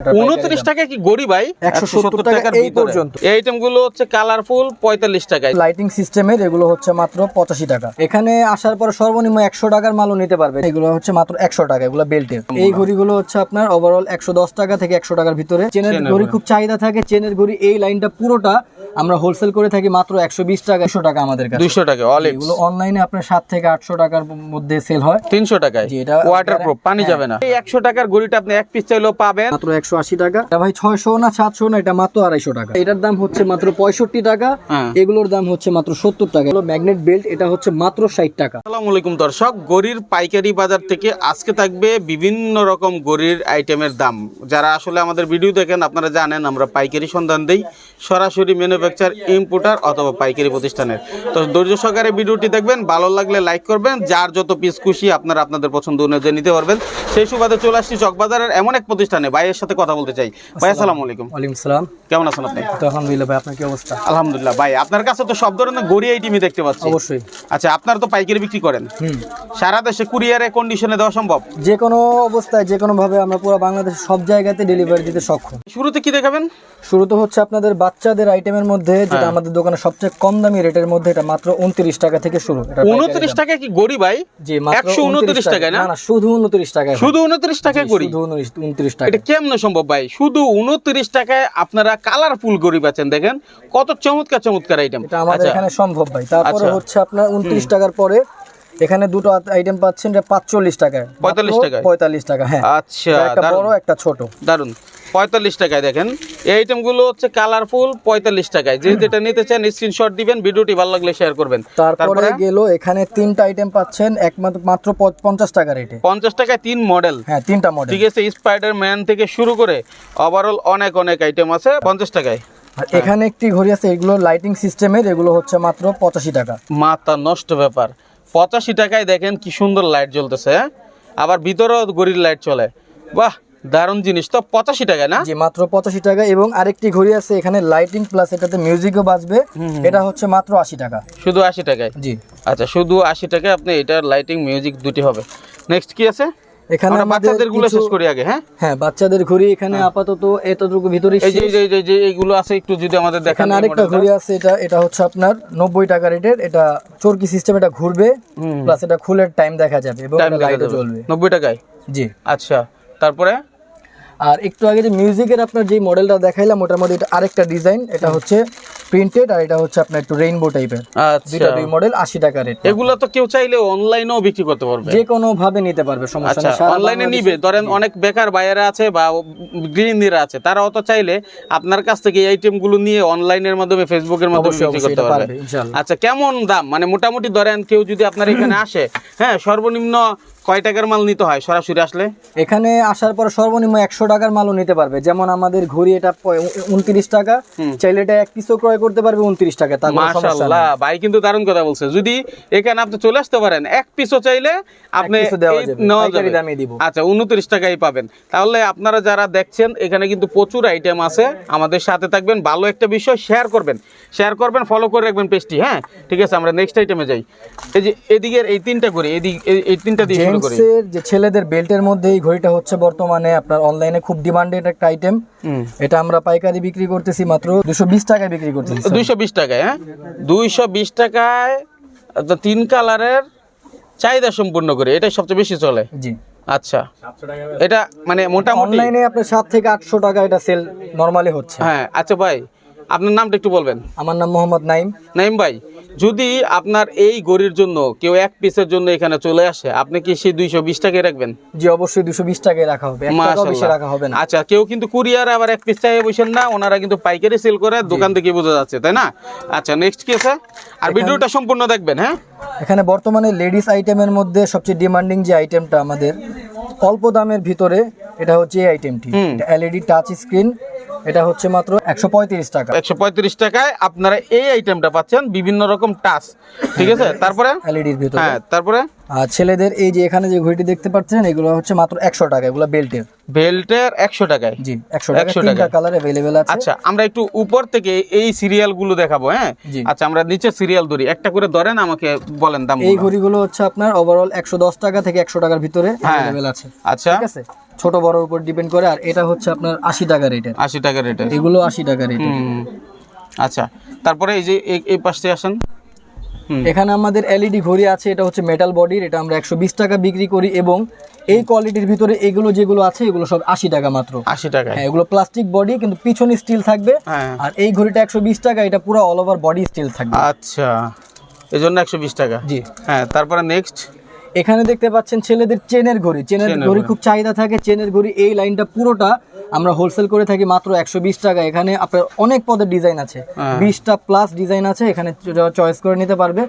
উনত্রিশ টাকা কি গড়ি ভাই? 170 টাকার এই পর্যন্ত। এই আইটেমগুলো হচ্ছে কালারফুল পঁয়তাল্লিশ টাকায়। লাইটিং সিস্টেমের এগুলো হচ্ছে মাত্র পঁচাশি টাকা। এখানে আসার পর সর্বনিম্ন একশো টাকার মালও নিতে পারবে। এগুলো হচ্ছে মাত্র একশো টাকা এগুলো বেল্টের এই ঘড়িগুলো হচ্ছে আপনার ওভারঅল একশো দশ টাকা থেকে একশো টাকার ভিতরে। চেনের ঘড়ি। খুব চাহিদা থাকে চেনের ঘড়ি এই লাইনটা পুরোটা আমরা হোলসেল করে থাকি মাত্র একশো বিশ টাকা একশো টাকা আমাদের কাছে। দুইশো টাকা এগুলো অনলাইনে আপনার সাত থেকে আটশো টাকার মধ্যে সেল হয়। তিনশো টাকায়? এটা- ওয়াটার প্রুফ পানি হ্যাঁ। যাবে না। এই একশো টাকার গড়িটা আপনি এক পিস চাইলেও পাবেন। মাত্র একশো আশি টাকা। এটা ভাই ছয়শো না সাতশো না এটা মাত্র আড়াইশো টাকা। এটার দাম হচ্ছে মাত্র পঁয়ষট্টি টাকা। হ্যাঁ। এগুলোর দাম হচ্ছে মাত্র সত্তর টাকা। এগুলো ম্যাগনেট বেল্ট এটা হচ্ছে মাত্র ষাট টাকা। আসসালামু আলাইকুম দর্শক গড়ির পাইকারি বাজার থেকে আজকে থাকবে বিভিন্ন রকম গড়ির আইটেমের দাম। যারা আসলে আমাদের ভিডিও দেখেন আপনারা জানেন আমরা পাইকারি সন্ধান দেই। সরাসরি ম্যানুফ্যাকচার ইম্পোর্টার অথবা পাইকারি প্রতিষ্ঠানের। তো ধৈর্য সহকারে ভিডিওটি দেখবেন ভালো লাগলে লাইক করবেন যার যত পিস খুশি আপনারা আপনাদের পছন্দ অনুযায়ী নিতে পারবেন সেই সুবাদে চলে আসছি চকবাজারের এমন এক প্রতিষ্ঠানে। ভাইয়ের সাথে কথা বলতে চাই। ভাই আসসালামু আলাইকুম। ওয়ালাইকুম সালাম। কেমন আছেন আপনি? তো আলহামদুলিল্লাহ ভাই আপনার কি অবস্থা? আলহামদুলিল্লাহ। ভাই আপনার কাছে তো সব ধরনের গড়ি আইটেমই দেখতে পাচ্ছি। অবশ্যই। আচ্ছা আপনার তো পাইকারি বিক্রি করেন। সারা দেশে কুরিয়ারে কন্ডিশনে দেওয়া সম্ভব? যে কোনো অবস্থায় যে কোনো ভাবে আমরা পুরো বাংলাদেশের সব জায়গাতে ডেলিভারি দিতে সক্ষম। শুরুতে কি দেখাবেন? শুরুতে হচ্ছে আপনাদের বাচ্চাদের আইটেমের মধ্যে যেটা হ্যাঁ। আমাদের দোকানে সবচেয়ে কম দামি রেটের মধ্যে এটা মাত্র উনত্রিশ টাকা থেকে শুরু। উনত্রিশ। টাকা কি গড়ি ভাই? জি মাত্র একশো উনত্রিশ টাকায় না? না শুধু উনত্রিশ টাকা শুধু উনত্রিশ টাকা গড়ি? শুধু উনত্রিশ টাকা এটা কেমন সম্ভব ভাই? শুধু উনত্রিশ টাকায় আপনারা কালারফুল গড়ি পাচ্ছেন দেখেন। কত চমৎকার চমৎকার আইটেম এটা আমাদের এখানে সম্ভব ভাই। তারপরে আচ্ছা। হচ্ছে আপনার উনত্রিশ টাকার পরে এখানে দুটো আইটেম পাচ্ছেন পাঁচচল্লিশ টাকায়। 45 টাকা পঁয়তাল্লিশ টাকা হ্যাঁ। আচ্ছা একটা দারুণ বড় একটা ছোট। দারুণ পঁয়তাল্লিশ টাকায় দেখেন। এই আইটেমগুলো হচ্ছে কালারফুল পঁয়তাল্লিশ টাকায়। যে যেটা নিতে চান স্ক্রিনশট দিবেন ভিডিওটি ভালো লাগলে শেয়ার করবেন। তারপরে গেল এখানে তিনটা আইটেম পাচ্ছেন একমাত্র মাত্র পঞ্চাশ টাকা রেটে পঞ্চাশ টাকায় তিন মডেল হ্যাঁ তিনটা মডেল ঠিক আছে স্পাইডার ম্যান থেকে শুরু করে ওভারঅল অনেক অনেক আইটেম আছে। পঞ্চাশ টাকায়। এখানে একটি ঘড়ি আছে এগুলো লাইটিং সিস্টেমের এগুলো হচ্ছে মাত্র পঁচাশি টাকা। মাথা নষ্ট ব্যাপার। পঁচাশি টাকায় দেখেন কি সুন্দর লাইট জ্বলতেছে হ্যাঁ? আবার ভিতরেও গড়ির লাইট চলে। বাহ দারুণ জিনিস। তো পঁচাশি টাকা না? জি মাত্র পঁচাশি টাকা এবং আরেকটি ঘড়ি আছে এখানে লাইটিং প্লাস এটাতে মিউজিকও বাজবে। এটা হচ্ছে মাত্র আশি টাকা। শুধু আশি টাকায়? জি। আচ্ছা শুধু আশি টাকায় আপনি এটার লাইটিং মিউজিক দুটি হবে। নেক্সট কি আছে? এখানে বাচ্চাদেরগুলো শেষ করি আগে হ্যাঁ? হ্যাঁ বাচ্চাদের ঘড়ি এখানে আপাতত এতটুকু ভিতরে এই যে এই এইগুলো আছে একটু যদি আমাদের দেখান আরেকটা। আছে এটা এটা হচ্ছে আপনার নব্বই টাকা রেটের এটা চরকি সিস্টেম এটা ঘুরবে। প্লাস এটা টাইম দেখা যাবে এবং লাইটও জ্বলবে। নব্বই টাকায়? জি। আচ্ছা তারপরে? আর একটু আগে যে মিউজিকের আপনার যে মডেলটা দেখাইলাম ওটার মধ্যে এটা আরেকটা ডিজাইন এটা হচ্ছে প্রিন্টেড আর এটা হচ্ছে আপনার একটু রেইনবো টাইপের আচ্ছা। দুইটা দুই মডেল আশি টাকা রেট এগুলো তো কেউ চাইলে অনলাইনেও বিক্রি করতে পারবে। যে কোনো ভাবে নিতে পারবে সমস্যা আচ্ছা নেই অনলাইনে নিবে। ধরেন অনেক বেকার বাইরে আছে বা গৃহিণীরা আছে তারা অত চাইলে আপনার কাছ থেকে এই আইটেমগুলো নিয়ে অনলাইনের মাধ্যমে ফেসবুকের মাধ্যমে বিক্রি করতে পারবে। পারবে, ইনশাআল্লাহ। আচ্ছা কেমন দাম? মানে মোটামুটি ধরেন কেউ যদি আপনার এখানে আসে হ্যাঁ সর্বনিম্ন কয় টাকার মাল নিতে হয় সরাসরি আসলে? এখানে আসার পর সর্বনিম্ন একশো টাকার মালও নিতে পারবে। যেমন আমাদের ঘড়ি এটা উনত্রিশ টাকা চাইলে এটা এক পিসও ক্রয় করতে পারবে উনত্রিশ টাকা নেই। ভাই কিন্তু দারুণ কথা বলছে। যদি এখানে আপনি চলে আসতে পারেন এক পিসও চাইলে আপনি। দামে দিব। আচ্ছা উনত্রিশ টাকাই পাবেন। তাহলে আপনারা যারা দেখছেন এখানে কিন্তু প্রচুর আইটেম আছে। আমাদের সাথে থাকবেন ভালো একটা বিষয় শেয়ার করবেন। শেয়ার করবেন ফলো করে রাখবেন পেজটি হ্যাঁ? ঠিক আছে আমরা নেক্সট আইটেমে যাই। এই যে এদিকের এই তিনটা করি এদিক এই- এই তিনটা দিয়ে শুরু যে ছেলেদের বেল্টের মধ্যে এই ঘড়িটা হচ্ছে বর্তমানে আপনার অনলাইনে খুব ডিমান্ডেড একটা আইটেম এটা আমরা পাইকারি বিক্রি করতেছি মাত্র দুশো বিশ টাকায় বিক্রি করতেছি। দুইশো বিশ টাকায় হ্যাঁ? দুইশো বিশ টাকায় তিন কালারের চাহিদা সম্পূর্ণ করে। এটাই সবচেয়ে বেশি চলে। জি। আচ্ছা। এটা মানে মোটামুটি অনলাইনে আপনার সাত থেকে আটশো টাকা এটা সেল নর্মালি হচ্ছে। হ্যাঁ আচ্ছা ভাই আপনার নামটা একটু বলবেন? আমার নাম মোহাম্মদ নাইম। নাইম ভাই যদি আপনার এই গড়ির জন্য কেউ এক পিসের জন্য এখানে চলে আসে আপনি কি সেই দুইশো বিশ টাকায় রাখবেন? জি অবশ্যই দুশো বিশ টাকায় রাখা হবে। রাখা হবে না। আচ্ছা কেউ কিন্তু কুরিয়ার আবার এক পিস চাই বসেন না ওনারা কিন্তু পাইকারি সেল করে দোকান থেকে বোঝা যাচ্ছে তাই না? আচ্ছা নেক্সট কি আছে? আর ভিডিওটা সম্পূর্ণ দেখবেন হ্যাঁ? এখানে বর্তমানে লেডিস আইটেমের মধ্যে সবচেয়ে ডিমান্ডিং যে আইটেমটা আমাদের অল্প দামের ভিতরে এটা হচ্ছে এই আইটেমটি। এলইডি টাচ স্ক্রিন এটা হচ্ছে মাত্র একশো পঁয়ত্রিশ টাকা। একশো পঁয়ত্রিশ টাকায় আপনারা এই আইটেমটা পাচ্ছেন বিভিন্ন রকম টাচ ঠিক আছে? তারপরে? এলইডির ভিতরে। হ্যাঁ তারপরে? আর ছেলেদের এই যে এখানে যে ঘড়িটি দেখতে পাচ্ছেন এগুলো হচ্ছে মাত্র একশো টাকা এগুলো বেল্টের বেল্টের একশো টাকায়। জি একশো টাকা। তিনটা কালার অ্যাভেলেবেল আছে। আচ্ছা আমরা একটু উপর থেকে এই সিরিয়ালগুলো দেখাবো হ্যাঁ? আচ্ছা আমরা নিচে সিরিয়াল ধরি। একটা করে ধরেন আমাকে বলেন দাম এই ঘড়িগুলো হচ্ছে আপনার ওভারঅল একশো দশ টাকা থেকে একশো টাকার ভিতরে হ্যাঁ। অ্যাভেলেবেল আছে। আচ্ছা। ঠিক আছে? ছোট বড়র উপর ডিপেন্ড করে আর এটা হচ্ছে আপনার আশি টাকা রেটের আশি টাকা রেটের এগুলো আশি টাকা রেটের আচ্ছা তারপরে এই যে এই- পাশে আসেন। এখানে আমাদের এলইডি ঘড়ি আছে এটা হচ্ছে মেটাল বডির এটা আমরা একশো বিশ টাকা বিক্রি করি এবং এই কোয়ালিটির ভিতরে এগুলো যেগুলো আছে এগুলো সব আশি টাকা মাত্র। আশি টাকা হ্যাঁ এগুলো প্লাস্টিক বডি কিন্তু পিছনে স্টিল থাকবে। হ্যাঁ। আর এই ঘড়িটা একশো বিশ টাকা এটা পুরো অল ওভার বডি স্টিল থাকবে। আচ্ছা এই জন্য একশো টাকা। জি। হ্যাঁ তারপরে নেক্সট এখানে দেখতে পাচ্ছেন ছেলেদের চেনের ঘড়ি চেনের ঘড়ি। খুব চাহিদা থাকে চেনের ঘড়ি এই লাইনটা পুরোটা আমরা হোলসেল করে থাকি মাত্র একশো বিশ টাকা। এখানে আপনার অনেক পদের ডিজাইন আছে। হ্যাঁ। বিশটা প্লাস ডিজাইন আছে এখানে চয়েস করে নিতে পারবে।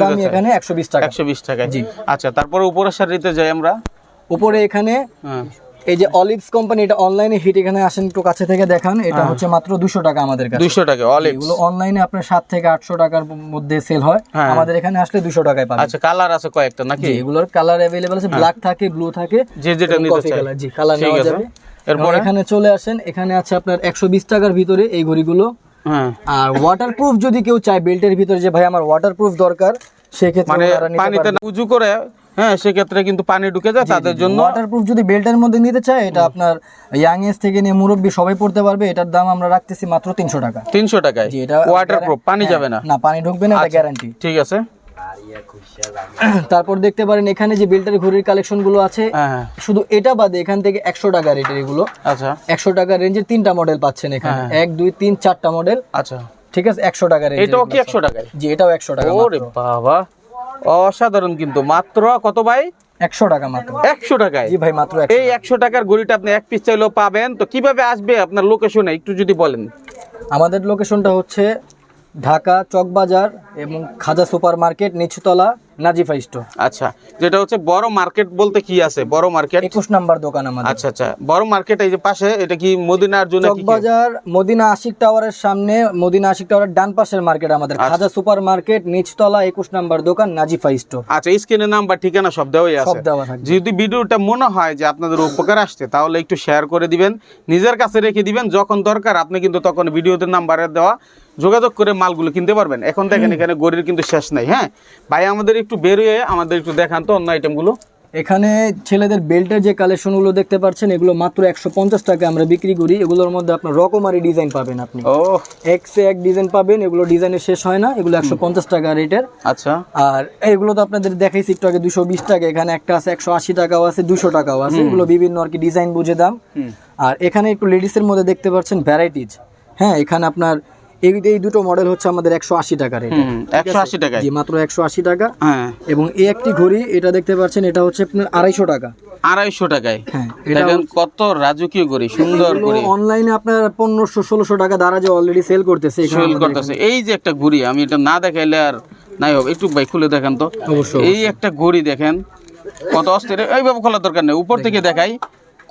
দামই এখানে একশো বিশ টাকা। একশো বিশ টাকা জি। আচ্ছা তারপরে উপরের সারিতে যাই আমরা। উপরে এখানে হ্যাঁ। এই যে অলিভস কোম্পানি এটা অনলাইনে হিট এখানে আসেন একটু কাছে থেকে দেখান এটা হচ্ছে মাত্র দুশো টাকা আমাদের কাছে। দুইশো টাকা অলিভ এগুলো অনলাইনে আপনার সাত থেকে আটশো টাকার মধ্যে সেল হয়। হ্যাঁ। আমাদের এখানে আসলে দুশো টাকায় পাবেন। আচ্ছা কালার আছে কয়েকটা নাকি? জি, এগুলোর কালার অ্যাভেলেবল আছে ব্ল্যাক থাকে ব্লু থাকে যে যেটা নিতে চাই। জি কালার নেওয়া যাবে। এরপরে? এখানে চলে আসেন এখানে আছে আপনার একশো বিশ টাকার ভিতরে এই ঘড়িগুলো। হ্যাঁ। আর ওয়াটারপ্রুফ যদি কেউ চায় বেল্টের ভিতরে যে ভাই আমার ওয়াটারপ্রুফ দরকার সেক্ষেত্রে মানে পানিতে উজু করে হ্যাঁ সেক্ষেত্রে কিন্তু পানি ঢুকে যায় তাদের জন্য। ওয়াটারপ্রুফ যদি বেল্টের মধ্যে নিতে চায় এটা আপনার ইয়াং এজ থেকে নিয়ে মুরব্বী সবাই পড়তে পারবে এটার দাম আমরা রাখতেছি মাত্র তিনশো টাকা। তিনশো টাকায়? জি এটা ওয়াটারপ্রুফ পানি হ্যাঁ, যাবে না। না পানি ঢুকবে না এটা আচ্ছা। গ্যারান্টি ঠিক আছে। তারপর দেখতে পারেন এখানে যে বেল্টের ঘড়ির কালেকশনগুলো আছে হ্যাঁ হ্যাঁ, শুধু এটা বাদে এখান থেকে একশো টাকা রেটের এগুলো। আচ্ছা। একশো টাকা রেঞ্জের তিনটা মডেল পাচ্ছেন এখানে। হ্যাঁ। এক দুই তিন চারটা মডেল আচ্ছা। ঠিক আছে একশো টাকা রেঞ্জ এটাও কি একশো টাকায়? জি এটাও একশো টাকা ওরে বাবা। অসাধারণ কিন্তু। মাত্র কত ভাই? একশো টাকা মাত্র। একশো টাকায়। জি ভাই মাত্র এই একশো টাকার ঘড়িটা আপনি এক পিস চাইলেও পাবেন। তো কীভাবে আসবে আপনার লোকেশনে একটু যদি বলেন। আমাদের লোকেশনটা হচ্ছে ঢাকা চকবাজার এবং খাজা সুপার মার্কেট নিচুতলা নাজিফা স্টোর। আচ্ছা যেটা হচ্ছে বড় মার্কেট বলতে কি আছে? বড় মার্কেট? একুশ নাম্বার দোকান আমাদের। আচ্ছা আচ্ছা। বড় মার্কেট এই যে পাশে এটা কি মদিনার জন্য কি? চকবাজার মদিনা আশিক টাওয়ারের সামনে মদিনা আশিক টাওয়ারের ডান পাশের মার্কেট আমাদের। খাজা সুপার মার্কেট নিচতলা একুশ নাম্বার দোকান নাজিফা স্টোর। আচ্ছা স্ক্রিনে নাম্বার ঠিকানা সব দেওয়াই সব আছে দেওয়া থাকবে। যদি ভিডিওটা মনে হয় যে আপনাদের উপকার আসছে তাহলে একটু শেয়ার করে দিবেন নিজের কাছে রেখে দিবেন যখন দরকার আপনি কিন্তু তখন ভিডিওতে নাম্বারে দেওয়া যোগাযোগ করে মালগুলো কিনতে পারবেন। এখন দেখেন এখানে গড়ির কিন্তু শেষ নাই হ্যাঁ? ভাই আমাদের একটু বেরিয়ে আমাদের একটু দেখান তো অন্য আইটেমগুলো এখানে ছেলেদের বেল্টের যে কালেকশনগুলো দেখতে পাচ্ছেন এগুলো মাত্র একশো পঞ্চাশ টাকা আমরা বিক্রি করি। এগুলোর মধ্যে আপনার রকমারি ডিজাইন পাবেন আপনি। ও এক সে এক ডিজাইন পাবেন এগুলো ডিজাইনের শেষ হয় না এগুলো একশো পঞ্চাশ টাকা রেটের। আচ্ছা। আর এগুলো তো আপনাদের দেখাইছি একটু আগে দুশো বিশ টাকা। এখানে একটা আছে একশো আশি টাকাও আছে দুশো টাকাও আছে। এগুলো বিভিন্ন আর কি ডিজাইন বুঝে দাম। আর এখানে একটু লেডিসের মধ্যে দেখতে পাচ্ছেন ভ্যারাইটিজ হ্যাঁ এখানে আপনার এই এই দুটো মডেল হচ্ছে আমাদের একশো আশি টাকা রেট হুম একশো আশি টাকায়। জি মাত্র একশো আশি টাকা। হ্যাঁ। এবং এই একটি ঘড়ি এটা দেখতে পাচ্ছেন এটা হচ্ছে আপনার আড়াইশো টাকা। আড়াইশো টাকায়। হ্যাঁ এটা দেখেন কত রাজকীয় গড়ি সুন্দর গড়ি অনলাইনে আপনার পনেরোশো ষোলোশো টাকা দ্বারা যে অলরেডি সেল করতেছে এখানে সেল করতেছে। এই যে একটা ঘড়ি আমি এটা না দেখাইলে আর নাই হবে। একটু ভাই খুলে দেখেন তো। অবশ্যই, এই একটা ঘড়ি দেখেন কত অস্থির। এইভাবে খোলার দরকার নেই উপর থেকে দেখাই।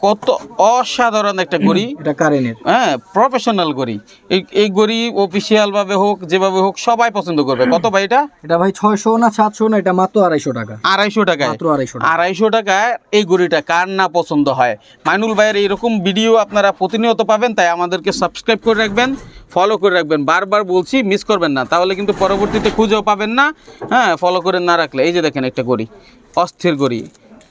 কত অসাধারণ একটা ঘড়ি এটা কারেন্টের হ্যাঁ প্রফেশনাল ঘড়ি এই এই ঘড়ি অফিসিয়াল ভাবে হোক যেভাবে হোক সবাই পছন্দ করবে। কত ভাই এটা? এটা ভাই ছয়শো না সাতশো না এটা মাত্র আড়াইশো টাকা। আড়াইশো টাকায়? মাত্র আড়াইশো টাকা। আড়াইশো টাকায় এই ঘড়িটা কার না পছন্দ হয়? মাইনুল ভাইয়ের এইরকম ভিডিও আপনারা প্রতিনিয়ত পাবেন তাই আমাদেরকে সাবস্ক্রাইব করে রাখবেন ফলো করে রাখবেন। বারবার বলছি মিস করবেন না। তাহলে কিন্তু পরবর্তীতে খুঁজেও পাবেন না। হ্যাঁ ফলো করে না রাখলে। এই যে দেখেন একটা ঘড়ি অস্থির ঘড়ি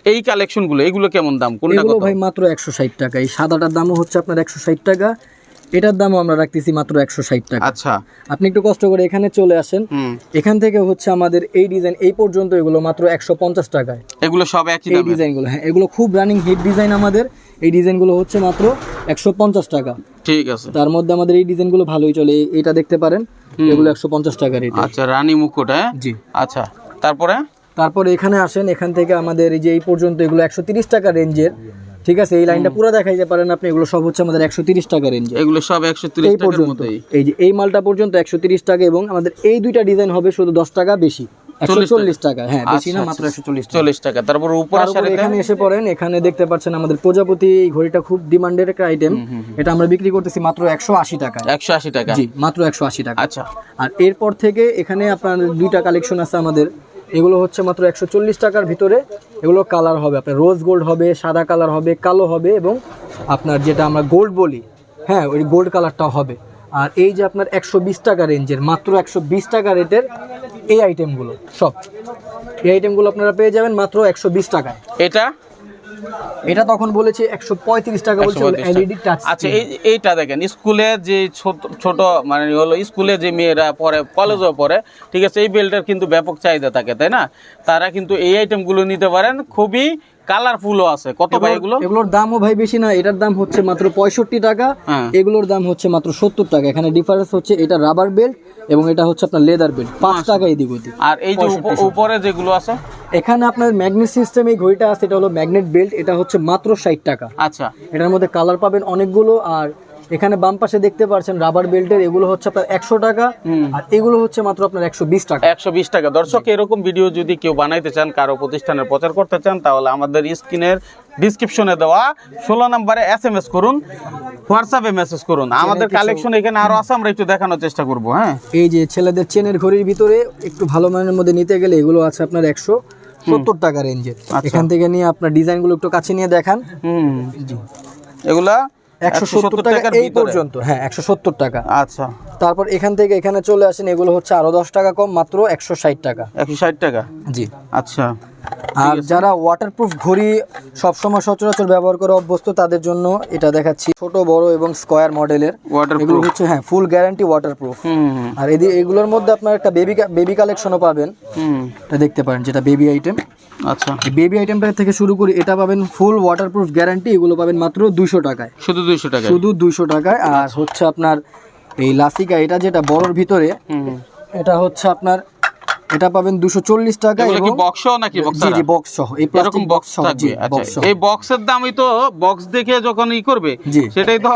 এই কালেকশনগুলো এগুলো কেমন দাম? কোনটা এগুলো ভাই মাত্র একশো ষাট টাকা। এই সাদাটার দামও হচ্ছে আপনার একশো ষাট টাকা। এটার দামও আমরা রাখতেছি মাত্র একশো ষাট টাকা। আচ্ছা। আপনি একটু কষ্ট করে এখানে চলে আসেন। এখান থেকে হচ্ছে আমাদের এই ডিজাইন এই পর্যন্ত এগুলো মাত্র একশো পঞ্চাশ টাকায়। এগুলো সব একই এই দামে ডিজাইনগুলো হ্যাঁ এগুলো খুব রানিং হিট ডিজাইন আমাদের। এই ডিজাইনগুলো হচ্ছে মাত্র একশো পঞ্চাশ টাকা। ঠিক আছে। তার মধ্যে আমাদের এই ডিজাইনগুলো ভালোই চলে। এটা দেখতে পারেন। এগুলো একশো পঞ্চাশ টাকা রেট আচ্ছা রানী মুকুট হ্যাঁ? জি। আচ্ছা তারপরে? তারপরে এখানে আসেন এখান থেকে আমাদের এই যে এই পর্যন্ত এগুলো একশো টাকা রেঞ্জের। ঠিক আছে এই লাইনটা পুরো দেখাইতে পারেন আপনি এগুলো সব হচ্ছে আমাদের একশো তিরিশ টাকা রেঞ্জ এগুলো সব একশো তিরিশ এই পর্যন্ত এই যে এই মালটা পর্যন্ত একশো তিরিশ টাকা এবং আমাদের এই দুইটা ডিজাইন হবে শুধু দশ টাকা বেশি টাকা। হ্যাঁ বেশি না মাত্র টাকা। তারপর এখানে। এসে পড়েন এখানে দেখতে পাচ্ছেন আমাদের প্রজাপতি ঘড়িটা খুব ডিমান্ডের একটা আইটেম এটা আমরা বিক্রি করতেছি মাত্র একশো আশি টাকা একশো আশি টাকা। জি মাত্র একশো আশি টাকা। আচ্ছা। আর এরপর থেকে এখানে আপনার দুইটা কালেকশন আছে আমাদের। এগুলো হচ্ছে মাত্র একশো চল্লিশ টাকার ভিতরে। এগুলো কালার হবে, আপনার রোজ গোল্ড হবে, সাদা কালার হবে, কালো হবে এবং আপনার যেটা আমরা গোল্ড বলি হ্যাঁ ওই গোল্ড কালারটা হবে। আর এই যে আপনার একশো বিশ টাকা রেঞ্জের, মাত্র একশো বিশ টাকা রেটের এই আইটেমগুলো সব। এই আইটেমগুলো আপনারা পেয়ে যাবেন মাত্র একশো বিশ টাকায়। এটা এটা তখন বলেছে একশো পঁয়ত্রিশ টাকা বলছে এলইডি টাচ আচ্ছা এই এইটা দেখেন স্কুলে যে ছোট ছোট মানে হলো স্কুলে যে মেয়েরা পড়ে কলেজেও পড়ে ঠিক আছে এই বেল্টের কিন্তু ব্যাপক চাহিদা থাকে তাই না? তারা কিন্তু এই আইটেমগুলো নিতে পারেন খুবই কালারফুলও আছে। কত ভাই এগুলো এগুলোর দামও ভাই বেশি না এটার দাম হচ্ছে মাত্র পঁয়ষট্টি টাকা হ্যাঁ। এগুলোর দাম হচ্ছে মাত্র সত্তর টাকা। এখানে ডিফারেন্স হচ্ছে এটা রাবার বেল্ট এবং এটা হচ্ছে আপনার লেদার বেল্ট পাঁচ টাকা এদিক ওদিক। আর এই যে উপরে যেগুলো আছে? এখানে আপনার ম্যাগনেট সিস্টেম এই ঘড়িটা আছে এটা হলো ম্যাগনেট বেল্ট এটা হচ্ছে মাত্র ষাট টাকা। আচ্ছা। এটার মধ্যে কালার পাবেন অনেকগুলো আর এখানে বাম পাশে দেখতে পাচ্ছেন রাবার বেল্টের এগুলো হচ্ছে আপনার একশো টাকা আর এগুলো হচ্ছে মাত্র আপনার একশো বিশ টাকা। একশো বিশ টাকা। দর্শক এরকম ভিডিও যদি কেউ বানাইতে চান কারও প্রতিষ্ঠানের প্রচার করতে চান তাহলে আমাদের স্ক্রিনের ডিসক্রিপশনে দেওয়া ষোলো নম্বরে এস এম এস করুন হোয়াটসঅ্যাপে মেসেজ করুন আমাদের কালেকশন এখানে আরও আছে আমরা একটু দেখানোর চেষ্টা করব হ্যাঁ? এই যে ছেলেদের চেনের ঘড়ির ভিতরে একটু ভালো মানের মধ্যে নিতে গেলে এগুলো আছে আপনার একশো সত্তর টাকা রেঞ্জের এখান থেকে নিয়ে আপনার ডিজাইনগুলো একটু কাছে নিয়ে দেখান। হুম। এগুলা একশো সত্তর টাকা টাকার এই পর্যন্ত হ্যাঁ একশো সত্তর টাকা। আচ্ছা। তারপর এখান থেকে এখানে চলে আসেন এগুলো হচ্ছে আরও দশ টাকা কম মাত্র একশো ষাট টাকা। একশো ষাট টাকা? জি। আচ্ছা। আর যারা ওয়াটারপ্রুফ ঘড়ি সবসময় সচরাচর ব্যবহার করে অভ্যস্ত তাদের জন্য এটা দেখাচ্ছি। ছোট বড় এবং স্কোয়ার মডেলের এগুলো হচ্ছে হ্যাঁ ফুল গ্যারান্টি ওয়াটারপ্রুফ আর এদি এগুলোর মধ্যে আপনার একটা বেবি বেবি কালেকশনও পাবেন। হুম। এটা দেখতে পারেন যেটা বেবি আইটেম আচ্ছা। বেবি আইটেমটা থেকে শুরু করি এটা পাবেন ফুল ওয়াটারপ্রুফ গ্যারান্টি এগুলো পাবেন মাত্র দুশো টাকায়। শুধু দুইশো টাকা শুধু দুশো টাকায়। আর হচ্ছে আপনার এই লাসিকা এটা যেটা বড়র ভিতরে। এটা হচ্ছে আপনার এটা পাবেন দুশো চল্লিশ টাকা এগুলো কি এবং বক্স নাকি বক্স জি জি বক্স সহ। এই এরকম প্লাস্টিক বক্স সহ জি আচ্ছা এই বক্সের দামই তো বক্স দেখে যখন ই করবে সেটাই তো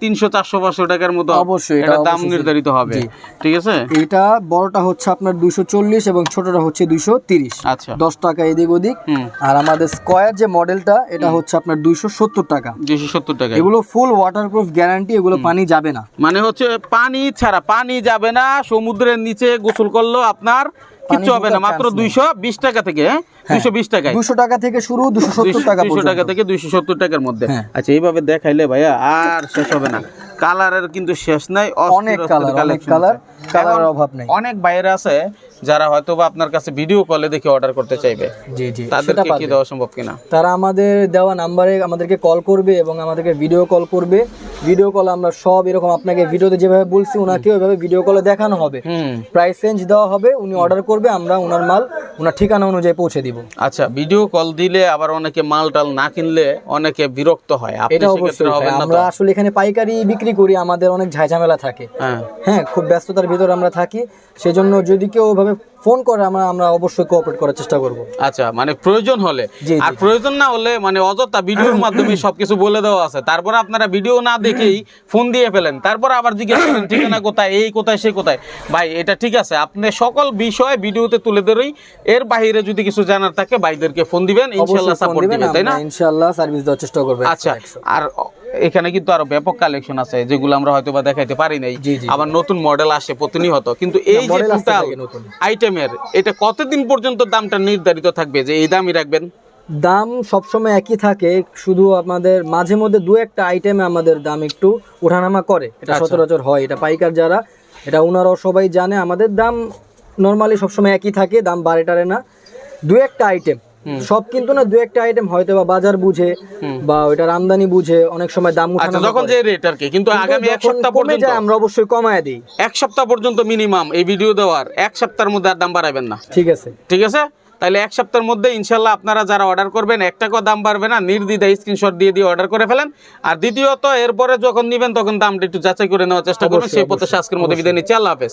তিনশো চারশো পাঁচশো টাকার মতো অবশ্যই, এটা দাম নির্ধারিত হবে ঠিক আছে? এটা বড়টা হচ্ছে আপনার দুশো চল্লিশ এবং ছোটটা হচ্ছে দুশো তিরিশ। আচ্ছা। দশ টাকা এদিক ওদিক। আর আমাদের স্কোয়ার যে মডেলটা এটা হচ্ছে আপনার দুইশো সত্তর টাকা। দুইশো সত্তর টাকা এগুলো ফুল ওয়াটারপ্রুফ গ্যারান্টি এগুলো পানি যাবে না। মানে হচ্ছে পানি ছাড়া পানি যাবে না সমুদ্রের নিচে গোসল করল আপনার কিচ্ছু হবে না মাত্র দুইশো বিশ টাকা থেকে হ্যাঁ? দুইশো বিশ টাকা দুশো টাকা থেকে শুরু দুশো সত্তর টাকা দুশো টাকা থেকে দুইশো সত্তর টাকার মধ্যে। হ্যাঁ। আচ্ছা এইভাবে দেখাইলে ভাইয়া আর শেষ হবে না। কালারের কিন্তু শেষ নাই অনেক কালার অনেক কালার কালারের অভাব নাই। অনেক বাইরে আছে যারা হয়তো বা আপনার কাছে ভিডিও কলে দেখে অর্ডার করতে চাইবে জি জি। তাদেরকে কি দেওয়া সম্ভব কিনা? তারা আমাদের দেওয়া নাম্বারে আমাদেরকে কল করবে এবং আমাদেরকে ভিডিও কল করবে। ভিডিও কল আমরা সব এরকম আপনাকে ভিডিওতে যেভাবে বলছি ওনাকে ওইভাবে ভিডিও কলে দেখানো হবে। প্রাইস রেঞ্জ দেওয়া হবে উনি অর্ডার করবে আমরা ওনার মাল ওনার ঠিকানা অনুযায়ী পৌঁছে দিব। আচ্ছা ভিডিও কল দিলে আবার অনেকে মাল টাল না কিনলে অনেকে বিরক্ত হয়। আপনি এটা অবশ্যই আমরা আসলে এখানে পাইকারি বিক্রি করি আমাদের অনেক ঝামেলা থাকে। হ্যাঁ। হ্যাঁ খুব ব্যস্ততার ভিতরে আমরা থাকি। সেজন্য যদি কেউ ওভাবে ফোন করে আমরা আমরা অবশ্যই কোঅপারেট করার চেষ্টা করব। আচ্ছা মানে প্রয়োজন হলে। আর প্রয়োজন না হলে মানে অযথা ভিডিওর মাধ্যমে সবকিছু বলে দেওয়া আছে। তারপর আপনারা ভিডিও না দেখেই ফোন দিয়ে ফেলেন। তারপর আবার জিজ্ঞেস করেন ঠিকানা কোথায়? এই কোথায় সেই কোথায়? ভাই এটা ঠিক আছে। আপনি সকল বিষয় ভিডিওতে তুলে ধরেই এর বাইরে যদি কিছু জানার থাকে ভাইদেরকে ফোন দিবেন ইনশাআল্লাহ সাপোর্ট দিবেন তাই না? ইনশাআল্লাহ সার্ভিস দেওয়ার চেষ্টা করব আচ্ছা আর এখানে কিন্তু আরও ব্যাপক কালেকশন আছে যেগুলো আমরা হয়তো বা দেখাইতে পারি নাই। আবার নতুন মডেল আসে প্রতিনিয়ত। কিন্তু এই যে টোটাল। আইটেমের এটা কতদিন পর্যন্ত দামটা নির্ধারিত থাকবে? যে এই দামই রাখবেন? দাম সবসময় একই থাকে শুধু আমাদের মাঝে মধ্যে দু একটা আইটেমে আমাদের দাম একটু ওঠানামা করে। এটা আচ্ছা। সচরাচর হয় এটা পাইকার যারা এটা ওনারাও সবাই জানে আমাদের দাম নর্মালি সবসময় একই থাকে দাম বাড়ে টারে না। দু একটা আইটেম সব কিন্তু না দু একটা আইটেম হয়তো বা বাজার বুঝে বা ওইটার আমদানি বুঝে অনেক সময় দাম আচ্ছা উঠানামা যখন যে রেট আর কি কিন্তু আগামী এক সপ্তাহ পর্যন্ত যায় আমরা অবশ্যই কমায় দিই। এক সপ্তাহ পর্যন্ত মিনিমাম এই ভিডিও দেওয়ার এক সপ্তাহের মধ্যে আর দাম বাড়াবেন না। ঠিক আছে। ঠিক আছে? তাহলে এক সপ্তাহের মধ্যে ইনশাল্লাহ আপনারা যারা অর্ডার করবেন এক টাকাও দাম বাড়বে না নির্দ্বিধায় স্ক্রিনশট দিয়ে দিয়ে অর্ডার করে ফেলেন। আর দ্বিতীয়ত এরপরে যখন নেবেন তখন দামটা একটু যাচাই করে নেওয়ার চেষ্টা করবেন। সেই প্রত্যাশা আজকের মধ্যে বিদায় নিচ্ছি। আল্লাহ হাফেজ।